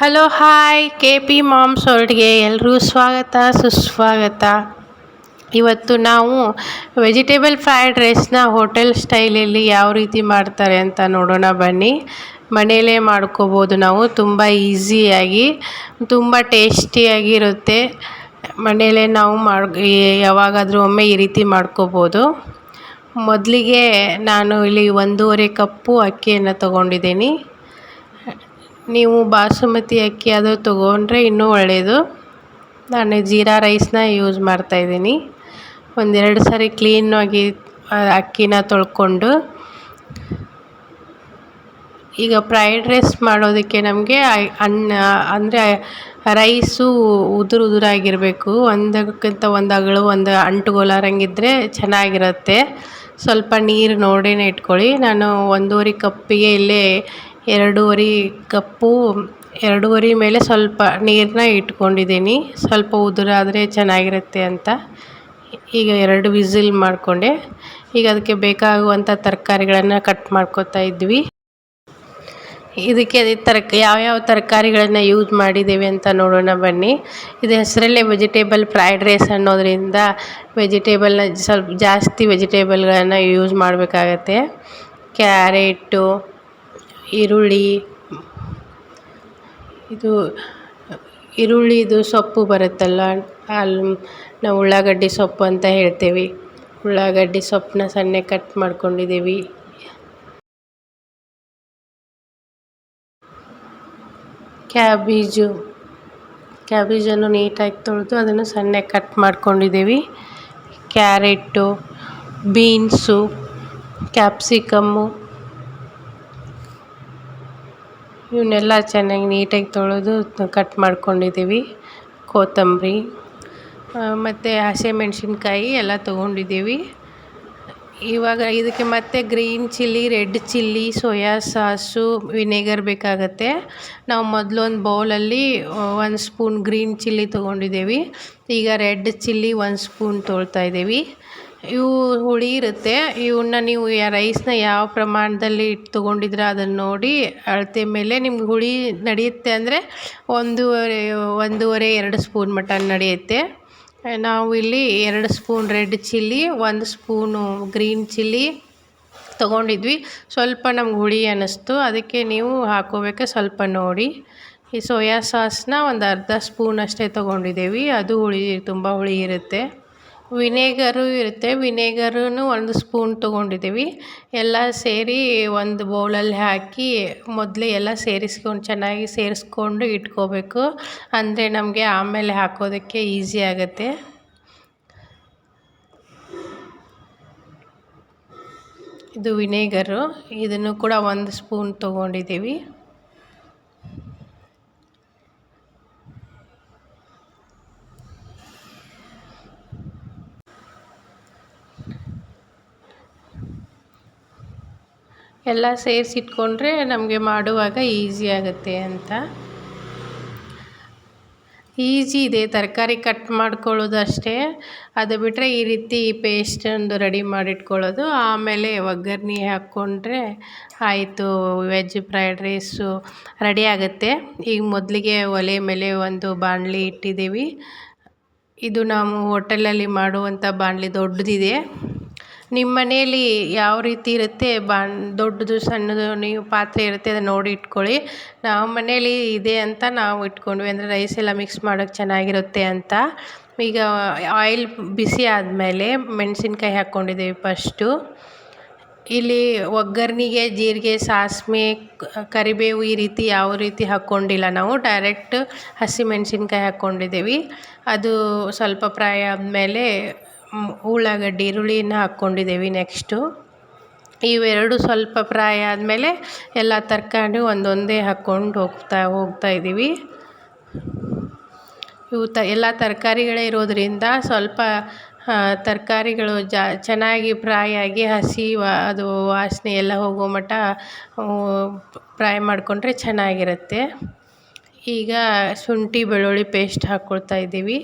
Hello hi K P moms ವರ್ಲ್ಡ್ಗೆ ಎಲ್ಲರೂ ಸ್ವಾಗತ, ಸುಸ್ವಾಗತ. ಇವತ್ತು ನಾವು ವೆಜಿಟೇಬಲ್ ಫ್ರೈಡ್ ರೈಸ್ನ ಹೋಟೆಲ್ ಸ್ಟೈಲಲ್ಲಿ ಯಾವ ರೀತಿ ಮಾಡ್ತಾರೆ ಅಂತ ನೋಡೋಣ ಬನ್ನಿ. ಮನೆಯಲ್ಲೇ ಮಾಡ್ಕೋಬೋದು ನಾವು, ತುಂಬ ಈಸಿಯಾಗಿ ತುಂಬ ಟೇಸ್ಟಿಯಾಗಿರುತ್ತೆ ಮನೆಯಲ್ಲೇ ನಾವು ಮಾಡಿ ಯಾವಾಗಾದರೂ ಒಮ್ಮೆ ಈ ರೀತಿ ಮಾಡ್ಕೋಬೋದು. ಮೊದಲಿಗೆ ನಾನು ಇಲ್ಲಿ ಒಂದೂವರೆ ಕಪ್ಪು ಅಕ್ಕಿಯನ್ನು ತೊಗೊಂಡಿದ್ದೀನಿ. ನೀವು ಬಾಸುಮತಿ ಅಕ್ಕಿ ಅದು ತೊಗೊಂಡ್ರೆ ಇನ್ನೂ ಒಳ್ಳೆಯದು ನಾನು ಜೀರಾ ರೈಸ್ನ ಯೂಸ್ ಮಾಡ್ತಾಯಿದ್ದೀನಿ ಒಂದೆರಡು ಸಾರಿ ಕ್ಲೀನಾಗಿ ಅಕ್ಕಿನ ತೊಳ್ಕೊಂಡು. ಈಗ ಫ್ರೈಡ್ ರೈಸ್ ಮಾಡೋದಕ್ಕೆ ನಮಗೆ ಅನ್ನ, ಅಂದರೆ ರೈಸು ಉದುರು ಉದುರಾಗಿರಬೇಕು. ಒಂದಕ್ಕಿಂತ ಒಂದು ಅಗಳು, ಒಂದು ಅಂಟುಗೋಲಾರಂಗಿದ್ರೆ ಚೆನ್ನಾಗಿರುತ್ತೆ. ಸ್ವಲ್ಪ ನೀರು ನೋಡಿನೇ ಇಟ್ಕೊಳ್ಳಿ. ನಾನು ಒಂದೂವರೆ ಕಪ್ಪಿಗೆ ಇಲ್ಲೇ ಎರಡೂವರೆ ಕಪ್ಪು, ಎರಡೂವರೆ ಮೇಲೆ ಸ್ವಲ್ಪ ನೀರನ್ನ ಇಟ್ಕೊಂಡಿದ್ದೀನಿ. ಸ್ವಲ್ಪ ಉದುರಾದರೆ ಚೆನ್ನಾಗಿರುತ್ತೆ ಅಂತ. ಈಗ ಎರಡು ವಿಸಿಲ್ ಮಾಡಿಕೊಂಡೆ. ಈಗ ಅದಕ್ಕೆ ಬೇಕಾಗುವಂಥ ತರಕಾರಿಗಳನ್ನು ಕಟ್ ಮಾಡ್ಕೊತಾ ಇದ್ವಿ. ಇದಕ್ಕೆ ತರಕ, ಯಾವ್ಯಾವ ತರಕಾರಿಗಳನ್ನು ಯೂಸ್ ಮಾಡಿದ್ದೇವೆ ಅಂತ ನೋಡೋಣ ಬನ್ನಿ. ಇದು ಹೆಸರಲ್ಲೇ ವೆಜಿಟೇಬಲ್ ಫ್ರೈಡ್ ರೈಸ್ ಅನ್ನೋದರಿಂದ ವೆಜಿಟೇಬಲ್ನ ಸ್ವಲ್ಪ ಜಾಸ್ತಿ ವೆಜಿಟೇಬಲ್ಗಳನ್ನು ಯೂಸ್ ಮಾಡಬೇಕಾಗತ್ತೆ. ಕ್ಯಾರೆಟು ಈರುಳ್ಳಿ. ಇದು ಈರುಳ್ಳಿದು ಸೊಪ್ಪು ಬರುತ್ತಲ್ಲ ಅಲ್ಲಿ ನಾವು ಉಳ್ಳಾಗಡ್ಡಿ ಸೊಪ್ಪು ಅಂತ ಹೇಳ್ತೇವೆ. ಉಳ್ಳಾಗಡ್ಡಿ ಸೊಪ್ಪನ್ನ ಸಣ್ಣ ಕಟ್ ಮಾಡ್ಕೊಂಡಿದ್ದೀವಿ. ಕ್ಯಾಬೀಜು. ಕ್ಯಾಬೇಜನ್ನು ನೀಟಾಗಿ ತೊಳೆದು ಅದನ್ನು ಸಣ್ಣ ಕಟ್ ಮಾಡ್ಕೊಂಡಿದ್ದೀವಿ. Carrot, beans, capsicum. ಇವನ್ನೆಲ್ಲ ಚೆನ್ನಾಗಿ ನೀಟಾಗಿ ತೊಳೆದು ಕಟ್ ಮಾಡ್ಕೊಂಡಿದ್ದೀವಿ. ಕೊತ್ತಂಬರಿ ಮತ್ತು ಹಸಿಮೆಣ್ಸಿನ್ಕಾಯಿ ಎಲ್ಲ ತೊಗೊಂಡಿದ್ದೀವಿ. ಇವಾಗ ಇದಕ್ಕೆ ಮತ್ತೆ green chilli, red chilli, soya sauce, vinegar ಬೇಕಾಗತ್ತೆ. ನಾವು ಮೊದಲು ಒಂದು ಬೌಲಲ್ಲಿ ಒಂದು ಸ್ಪೂನ್ ಗ್ರೀನ್ ಚಿಲ್ಲಿ ತೊಗೊಂಡಿದ್ದೀವಿ. ಈಗ ರೆಡ್ ಚಿಲ್ಲಿ, ಒಂದು ಸ್ಪೂನ್ ತೊಳ್ತಾ ಇದ್ದೀವಿ. ಇವು ಹುಳಿ ಇರುತ್ತೆ. ಇವನ್ನ ನೀವು ರೈಸ್ನ ಯಾವ ಪ್ರಮಾಣದಲ್ಲಿ ಇಟ್ಟು ತೊಗೊಂಡಿದ್ರೆ ಅದನ್ನು ನೋಡಿ, ಅಳತೆ ಮೇಲೆ ನಿಮ್ಗೆ ಹುಳಿ ನಡೆಯುತ್ತೆ ಅಂದರೆ ಒಂದೂವರೆ ಒಂದೂವರೆ, ಎರಡು ಸ್ಪೂನ್ ಮಟನ್ ನಡೆಯುತ್ತೆ. ನಾವು ಇಲ್ಲಿ ಎರಡು ಸ್ಪೂನ್ ರೆಡ್ ಚಿಲ್ಲಿ, ಒಂದು ಸ್ಪೂನು ಗ್ರೀನ್ ಚಿಲ್ಲಿ ತೊಗೊಂಡಿದ್ವಿ. ಸ್ವಲ್ಪ ನಮ್ಗೆ ಹುಳಿ ಅನ್ನಿಸ್ತು. ಅದಕ್ಕೆ ನೀವು ಹಾಕೋಬೇಕು ಸ್ವಲ್ಪ ನೋಡಿ. ಈ ಸೋಯಾ ಸಾಸ್ನ ಒಂದು ಅರ್ಧ ಸ್ಪೂನ್ ಅಷ್ಟೇ ತೊಗೊಂಡಿದ್ದೀವಿ. ಅದು ಹುಳಿ, ತುಂಬ ಹುಳಿ ಇರುತ್ತೆ. ವಿನೇಗರು ಇರುತ್ತೆ. ವಿನೇಗರೂ ಒಂದು ಸ್ಪೂನ್ ತೊಗೊಂಡಿದ್ದೀವಿ. ಎಲ್ಲ ಸೇರಿ ಒಂದು ಬೌಲಲ್ಲಿ ಹಾಕಿ ಮೊದಲೇ ಎಲ್ಲ ಸೇರಿಸ್ಕೊಂಡು ಚೆನ್ನಾಗಿ ಸೇರಿಸ್ಕೊಂಡು ಇಟ್ಕೋಬೇಕು. ಅಂದರೆ ನಮಗೆ ಆಮೇಲೆ ಹಾಕೋದಕ್ಕೆ ಈಸಿ ಆಗುತ್ತೆ. ಇದು ವಿನೇಗರು. ಇದನ್ನು ಕೂಡ ಒಂದು ಸ್ಪೂನ್ ತೊಗೊಂಡಿದ್ದೀವಿ. ಎಲ್ಲ ಸೇರಿಸಿಟ್ಕೊಂಡ್ರೆ ನಮಗೆ ಮಾಡುವಾಗ ಈಸಿ ಆಗುತ್ತೆ ಅಂತ. ಈಸಿ ಇದೆ, ತರಕಾರಿ ಕಟ್ ಮಾಡ್ಕೊಳ್ಳೋದು ಅಷ್ಟೇ. ಅದು ಬಿಟ್ಟರೆ ಈ ರೀತಿ ಪೇಸ್ಟೊಂದು ರೆಡಿ ಮಾಡಿಟ್ಕೊಳ್ಳೋದು. ಆಮೇಲೆ ಒಗ್ಗರಣೆ ಹಾಕ್ಕೊಂಡ್ರೆ ಆಯಿತು ವೆಜ್ ಫ್ರೈಡ್ ರೈಸು ರೆಡಿ ಆಗುತ್ತೆ. ಈಗ ಮೊದಲಿಗೆ ಒಲೆ ಮೇಲೆ ಒಂದು ಬಾಣಲಿ ಇಟ್ಟಿದ್ದೀವಿ. ಇದು ನಾವು ಹೋಟೆಲಲ್ಲಿ ಮಾಡುವಂಥ ಬಾಣಲಿ ದೊಡ್ಡದಿದೆ. ನಿಮ್ಮ ಮನೆಯಲ್ಲಿ ಯಾವ ರೀತಿ ಇರುತ್ತೆ? ಬಾಣ್ ದೊಡ್ಡದು, ಸಣ್ಣದು ನೀವು ಪಾತ್ರೆ ಇರುತ್ತೆ, ಅದನ್ನು ನೋಡಿ ಇಟ್ಕೊಳ್ಳಿ. ನಾವು ಮನೆಯಲ್ಲಿ ಇದೆ ಅಂತ ನಾವು ಇಟ್ಕೊಂಡ್ವಿ. ಅಂದರೆ ರೈಸ್ ಎಲ್ಲ ಮಿಕ್ಸ್ ಮಾಡೋಕ್ಕೆ ಚೆನ್ನಾಗಿರುತ್ತೆ ಅಂತ. ಈಗ ಆಯಿಲ್ ಬಿಸಿ ಆದಮೇಲೆ ಮೆಣಸಿನ್ಕಾಯಿ ಹಾಕ್ಕೊಂಡಿದ್ದೀವಿ ಫಸ್ಟು ಇಲ್ಲಿ ಒಗ್ಗರ್ಣೆಗೆ, ಜೀರಿಗೆ ಸಾಸಿವೆ ಕರಿಬೇವು ಈ ರೀತಿ ಯಾವ ರೀತಿ ಹಾಕ್ಕೊಂಡಿಲ್ಲ ನಾವು. ಡೈರೆಕ್ಟ್ ಹಸಿಮೆಣ್ಸಿನ್ಕಾಯಿ ಹಾಕ್ಕೊಂಡಿದ್ದೀವಿ ಅದು ಸ್ವಲ್ಪ ಪ್ರಾಯ ಆದಮೇಲೆ ಉಳ್ಳಾಗಡ್ಡಿ, ಈರುಳ್ಳಿನ ಹಾಕ್ಕೊಂಡಿದ್ದೀವಿ ನೆಕ್ಸ್ಟು ಇವೆರಡು ಸ್ವಲ್ಪ ಫ್ರೈ ಆದಮೇಲೆ ಎಲ್ಲ ತರಕಾರಿ ಒಂದೊಂದೇ ಹಾಕ್ಕೊಂಡು ಹೋಗ್ತಾ ಹೋಗ್ತಾ ಇದ್ದೀವಿ. ಇವು ತ, ಎಲ್ಲ ತರಕಾರಿಗಳೇ ಇರೋದರಿಂದ ಸ್ವಲ್ಪ ತರಕಾರಿಗಳು ಜಾ, ಚೆನ್ನಾಗಿ ಫ್ರೈ ಆಗಿ ಹಸಿ ವಾ, ಅದು ವಾಸನೆ ಎಲ್ಲ ಹೋಗೋ ಮಟ್ಟ ಫ್ರೈ ಮಾಡಿಕೊಂಡ್ರೆ ಚೆನ್ನಾಗಿರುತ್ತೆ. ಈಗ ಶುಂಠಿ, ಬೆಳ್ಳುಳ್ಳಿ ಪೇಸ್ಟ್ ಹಾಕ್ಕೊಳ್ತಾ ಇದ್ದೀವಿ.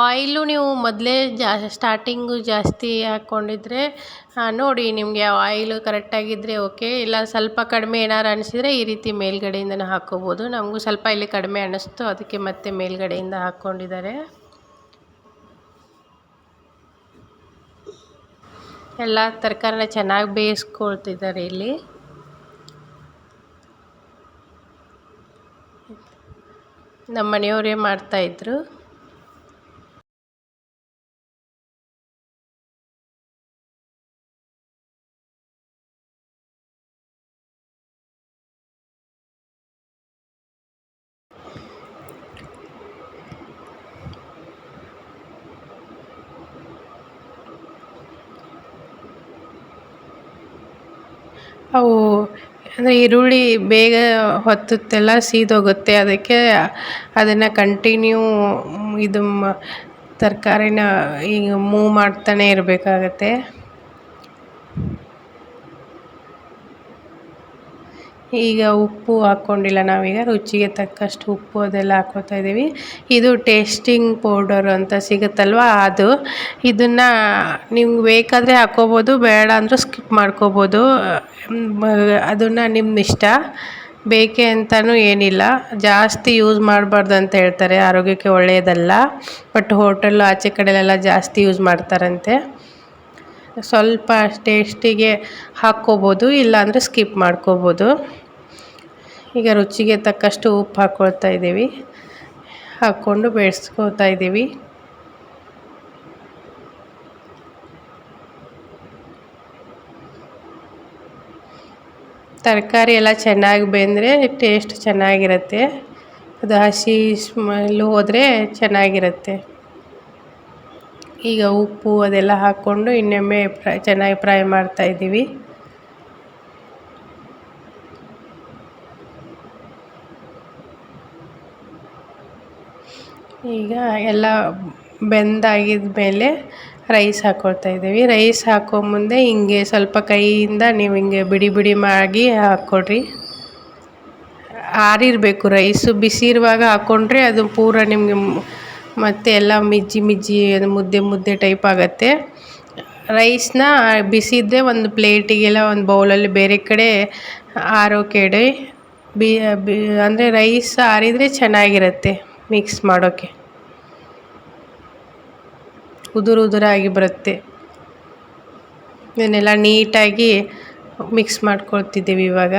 ಆಯಿಲು ನೀವು ಮೊದಲೇ ಜಾ ಸ್ಟಾರ್ಟಿಂಗು ಜಾಸ್ತಿ ಹಾಕ್ಕೊಂಡಿದ್ರೆ ನೋಡಿ ನಿಮಗೆ ಆಯಿಲು ಕರೆಕ್ಟಾಗಿದ್ದರೆ ಓಕೆ ಇಲ್ಲ ಸ್ವಲ್ಪ ಕಡಿಮೆ ಏನಾರು ಅನಿಸಿದರೆ ಈ ರೀತಿ ಮೇಲ್ಗಡೆಯಿಂದನೂ ಹಾಕ್ಕೋಬೋದು ನಮಗೂ ಸ್ವಲ್ಪ ಇಲ್ಲಿ ಕಡಿಮೆ ಅನ್ನಿಸ್ತು ಅದಕ್ಕೆ ಮತ್ತೆ ಮೇಲ್ಗಡೆಯಿಂದ ಹಾಕ್ಕೊಂಡಿದ್ದಾರೆ. ಎಲ್ಲ ತರಕಾರಿನ ಚೆನ್ನಾಗಿ ಬೇಯಿಸ್ಕೊಳ್ತಿದ್ದಾರೆ ಇಲ್ಲಿ. ನಮ್ಮ ಮನೆಯವರೇ ಮಾಡ್ತಾಯಿದ್ರು ಅವು ಅಂದರೆ ಈರುಳ್ಳಿ ಬೇಗ ಹೊತ್ತುತ್ತೆಲ್ಲ ಸೀದೋಗುತ್ತೆ. ಅದಕ್ಕೆ ಅದನ್ನು ಕಂಟಿನ್ಯೂ ಇದು ಮ ತರಕಾರಿನ ಈಗ ಮೂವ್ ಮಾಡ್ತಾನೆ ಇರಬೇಕಾಗತ್ತೆ. ಈಗ ಉಪ್ಪು ಹಾಕ್ಕೊಂಡಿಲ್ಲ ನಾವೀಗ, ರುಚಿಗೆ ತಕ್ಕಷ್ಟು ಉಪ್ಪು ಅದೆಲ್ಲ ಹಾಕ್ಕೋತಾ ಇದ್ದೀವಿ. ಇದು ಟೇಸ್ಟಿಂಗ್ ಪೌಡರ್ ಅಂತ ಸಿಗುತ್ತಲ್ವ? ಅದು. ಇದನ್ನು ನಿಮ್ಗೆ ಬೇಕಾದರೆ ಹಾಕ್ಕೋಬೋದು, ಬೇಡ ಅಂದರೂ ಸ್ಕಿಪ್ ಮಾಡ್ಕೋಬೋದು. ಅದನ್ನು ನಿಮ್ಮ ಇಷ್ಟ ಬೇಕೆ ಅಂತಲೂ ಏನಿಲ್ಲ. ಜಾಸ್ತಿ ಯೂಸ್ ಮಾಡಬಾರ್ದು ಅಂತ ಹೇಳ್ತಾರೆ. ಆರೋಗ್ಯಕ್ಕೆ ಒಳ್ಳೆಯದಲ್ಲ ಬಟ್ ಹೋಟೆಲ್ಲು ಆಚೆ ಕಡೆಯಲ್ಲೆಲ್ಲ ಜಾಸ್ತಿ ಯೂಸ್ ಮಾಡ್ತಾರಂತೆ. ಸ್ವಲ್ಪ ಟೇಸ್ಟಿಗೆ ಹಾಕ್ಕೋಬೋದು, ಇಲ್ಲಾಂದರೆ ಸ್ಕಿಪ್ ಮಾಡ್ಕೋಬೋದು. ಈಗ ರುಚಿಗೆ ತಕ್ಕಷ್ಟು ಉಪ್ಪು ಹಾಕ್ಕೊಳ್ತಾ ಇದ್ದೀವಿ. ಹಾಕ್ಕೊಂಡು ಬೇಯಿಸ್ಕೊಳ್ತಾ ಇದ್ದೀವಿ. ತರಕಾರಿ ಎಲ್ಲ ಚೆನ್ನಾಗಿ ಬೆಂದರೆ ಟೇಸ್ಟ್ ಚೆನ್ನಾಗಿರುತ್ತೆ. ಅದು ಹಸಿ ಸ್ಮೆಲ್ಲು ಹೋದರೆ ಚೆನ್ನಾಗಿರುತ್ತೆ. ಈಗ ಉಪ್ಪು ಅದೆಲ್ಲ ಹಾಕ್ಕೊಂಡು ಇನ್ನೊಮ್ಮೆ ಫ್ರೈ ಚೆನ್ನಾಗಿ ಫ್ರೈ ಮಾಡ್ತಾಯಿದ್ದೀವಿ ಈಗ ಎಲ್ಲ ಬೆಂದಾಗಿದ ಮೇಲೆ ರೈಸ್ ಹಾಕ್ಕೊಳ್ತಾ ಇದ್ದೀವಿ. ರೈಸ್ ಹಾಕೋ ಮುಂದೆ ಹಿಂಗೆ ಸ್ವಲ್ಪ ಕೈಯಿಂದ ನೀವು ಹಿಂಗೆ ಬಿಡಿ ಬಿಡಿ ಮಾಡಿ ಹಾಕ್ಕೊಡ್ರಿ. ಆರಿರಬೇಕು ರೈಸು. ಬಿಸಿ ಇರುವಾಗ ಹಾಕ್ಕೊಂಡ್ರೆ ಅದು ಪೂರ ನಿಮಗೆ ಮತ್ತೆ ಎಲ್ಲ ಮಿಜ್ಜಿ ಮಿಜ್ಜಿ ಅದು ಮುದ್ದೆ ಮುದ್ದೆ ಟೈಪ್ ಆಗುತ್ತೆ. ರೈಸ್ನ ಬಿಸಿ ಇದ್ದರೆ ಒಂದು ಪ್ಲೇಟಿಗೆಲ್ಲ ಒಂದು ಬೌಲಲ್ಲಿ ಬೇರೆ ಕಡೆ ಆರೋಕೆ ಇಡಿ ಬಿ ಅಂದರೆ ರೈಸ್ ಆರಿದರೆ ಚೆನ್ನಾಗಿರುತ್ತೆ. ಮಿಕ್ಸ್ ಮಾಡೋಕ್ಕೆ ಉದುರು ಉದುರಾಗಿ ಬರುತ್ತೆ. ಇದನ್ನೆಲ್ಲ ನೀಟಾಗಿ ಮಿಕ್ಸ್ ಮಾಡ್ಕೊಳ್ತಿದ್ದೀವಿ ಇವಾಗ.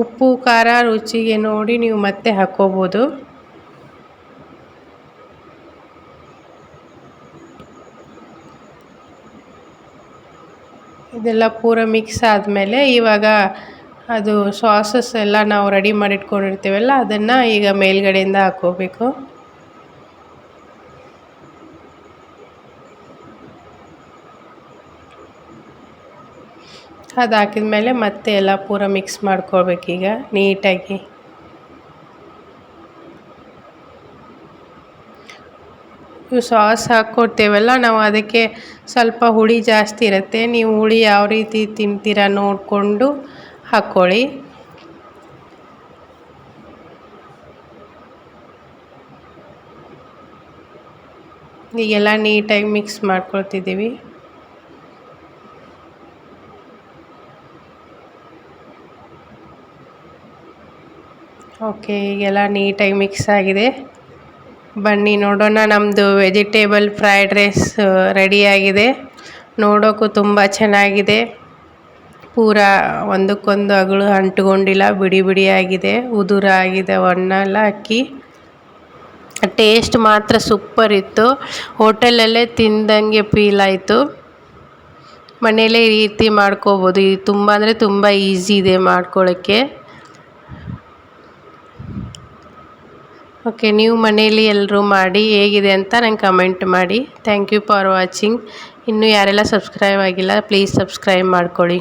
ಉಪ್ಪು, ಖಾರ, ರುಚಿಗೆ ನೋಡಿ ನೀವು ಮತ್ತೆ ಹಾಕ್ಕೋಬೋದು. ಇದೆಲ್ಲ ಪೂರ ಮಿಕ್ಸ್ ಆದಮೇಲೆ ಇವಾಗ ಅದು ಸಾಸಸ್ ಎಲ್ಲ ನಾವು ರೆಡಿ ಮಾಡಿ ಇಟ್ಕೊಂಡಿರ್ತೀವಲ್ಲ ಅದನ್ನು ಈಗ ಮೇಲ್ಗಡೆಯಿಂದ ಹಾಕ್ಕೋಬೇಕು. ಅದು ಹಾಕಿದ ಮೇಲೆ ಮತ್ತೆ ಎಲ್ಲ ಪೂರ ಮಿಕ್ಸ್ ಮಾಡ್ಕೊಳ್ಬೇಕೀಗ ನೀಟಾಗಿ. ಸಾಸ್ ಹಾಕ್ಕೊಡ್ತೇವಲ್ಲ, ನಾವು ಅದಕ್ಕೆ ಸ್ವಲ್ಪ ಹುಳಿ ಜಾಸ್ತಿ ಇರುತ್ತೆ. ನೀವು ಹುಳಿ ಯಾವ ರೀತಿ ತಿಂತೀರ ನೋಡಿಕೊಂಡು ಹಾಕ್ಕೊಳ್ಳಿ. ಈಗೆಲ್ಲ ನೀಟಾಗಿ ಮಿಕ್ಸ್ ಮಾಡ್ಕೊಳ್ತಿದ್ದೀವಿ. ಓಕೆ, ಈಗೆಲ್ಲ ನೀಟಾಗಿ ಮಿಕ್ಸ್ ಆಗಿದೆ. ಬನ್ನಿ ನೋಡೋಣ ನಮ್ಮದು ವೆಜಿಟೇಬಲ್ ಫ್ರೈಡ್ ರೈಸ್ ರೆಡಿಯಾಗಿದೆ. ನೋಡೋಕ್ಕೂ ತುಂಬ ಚೆನ್ನಾಗಿದೆ. ಪೂರ ಒಂದಕ್ಕೊಂದು ಅಗಳು ಅಂಟ್ಕೊಂಡಿಲ್ಲ ಬಿಡಿ ಬಿಡಿಯಾಗಿದೆ, ಉದುರ ಆಗಿದೆ ಎಲ್ಲ ಅಕ್ಕಿ. ಟೇಸ್ಟ್ ಮಾತ್ರ ಸೂಪರ್ ಇತ್ತು. ಹೋಟೆಲಲ್ಲೇ ತಿಂದಂಗೆ ಫೀಲ್ ಆಯಿತು. ಮನೆಯಲ್ಲೇ ಈ ರೀತಿ ಮಾಡ್ಕೋಬೋದು. ಇದು ತುಂಬ ಅಂದರೆ ತುಂಬ ಈಸಿ ಇದೆ ಮಾಡ್ಕೊಳ್ಳೋಕ್ಕೆ ಓಕೆ ನೀವು ಮನೆಯಲ್ಲಿ ಎಲ್ಲರೂ ಮಾಡಿ ಹೇಗಿದೆ ಅಂತ ನಂಗೆ ಕಮೆಂಟ್ ಮಾಡಿ. ಥ್ಯಾಂಕ್ ಯು ಫಾರ್ ವಾಚಿಂಗ್ ಇನ್ನೂ ಯಾರೆಲ್ಲ ಸಬ್ಸ್ಕ್ರೈಬ್ ಆಗಿಲ್ಲ ಪ್ಲೀಸ್ ಸಬ್ಸ್ಕ್ರೈಬ್ ಮಾಡ್ಕೊಳ್ಳಿ.